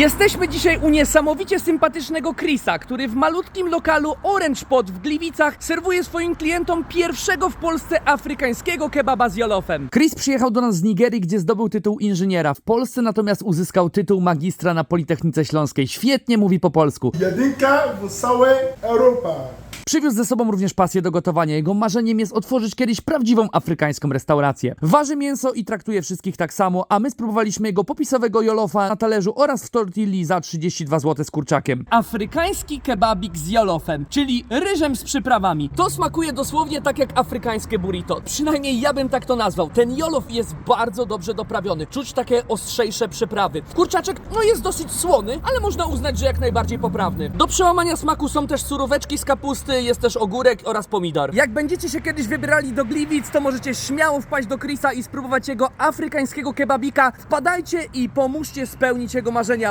Jesteśmy dzisiaj u niesamowicie sympatycznego Chrisa, który w malutkim lokalu Orange Pot w Gliwicach serwuje swoim klientom pierwszego w Polsce afrykańskiego kebaba z jolofem. Chris przyjechał do nas z Nigerii, gdzie zdobył tytuł inżyniera. W Polsce natomiast uzyskał tytuł magistra na Politechnice Śląskiej. Świetnie mówi po polsku. Jedynka w całej Europie. Przywiózł ze sobą również pasję do gotowania. Jego marzeniem jest otworzyć kiedyś prawdziwą afrykańską restaurację. Waży mięso i traktuje wszystkich tak samo, a my spróbowaliśmy jego popisowego jolofa na talerzu oraz w tortilli za 32 zł z kurczakiem. Afrykański kebabik z jolofem, czyli ryżem z przyprawami. To smakuje dosłownie tak jak afrykańskie burrito. Przynajmniej ja bym tak to nazwał. Ten jolof jest bardzo dobrze doprawiony. Czuć takie ostrzejsze przyprawy. Kurczaczek no jest dosyć słony, ale można uznać, że jak najbardziej poprawny. Do przełamania smaku są też suróweczki z kapusty, jest też ogórek oraz pomidor. Jak będziecie się kiedyś wybierali do Gliwic, to możecie śmiało wpaść do Chrisa i spróbować jego afrykańskiego kebabika. Wpadajcie i pomóżcie spełnić jego marzenia.